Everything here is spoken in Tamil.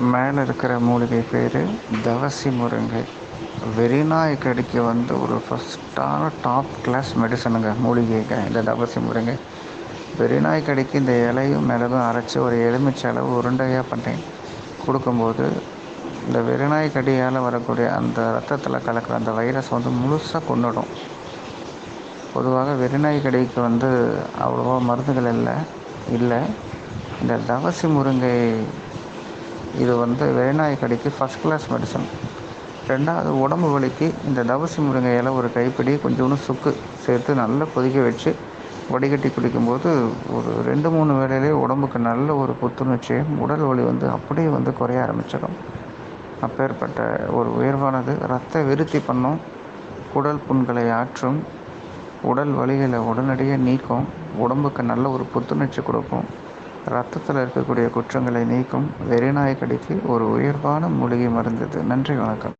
மேலே இருக்கிற மூலிகை பேர் தவசி முருங்கை. வெறிநாய் கடிக்கு வந்து ஒரு ஃபஸ்ட்டான டாப் கிளாஸ் மெடிசனுங்க மூலிகைங்க இந்த தவசி முருங்கை. வெறிநாய் கடிக்கு இந்த இலையும் மிளகும் அரைச்சி ஒரு எலுமிச்சை அளவு உருண்டையாக பண்ணி கொடுக்கும்போது இந்த வெறிநாய் கடியால் வரக்கூடிய அந்த ரத்தத்தில் கலக்கிற அந்த வைரஸ் வந்து முழுசாக கொண்டுடும் பொதுவாக வெறிநாய் கடிக்கு வந்து அவ்வளோவா மருந்துகள் இல்லை. இல்லை இந்த தவசி முருங்கை இது வந்து வெறிநாய் கடிக்கு ஃபஸ்ட் கிளாஸ் மெடிசன் ரெண்டாவது உடம்பு வலிக்கு இந்த தவசி முருங்கை இலை ஒரு கைப்பிடி கொஞ்சோண்டு சுக்கு சேர்த்து நல்லா கொதிக்க வச்சு வடிகட்டி குடிக்கும்போது ஒரு ரெண்டு மூணு வேளையிலே உடம்புக்கு நல்ல ஒரு புத்துணர்ச்சியும் உடல் வலி வந்து அப்படியே வந்து குறைய ஆரம்பிச்சிடும். அப்பேற்பட்ட ஒரு உயர்வானது. ரத்த விருத்தி பண்ணும். குடல் புண்களை ஆற்றும். உடல் வலிகளை உடனடியாக நீக்கும். உடம்புக்கு நல்ல ஒரு புத்துணர்ச்சி கொடுக்கும். ரத்தத்தில் இருக்கக்கூடிய குற்றங்களை நீக்கும் வெறிநாய் கடிக்கு ஒரு உயர்வான மூலிகை மருந்து இது நன்றி வணக்கம்.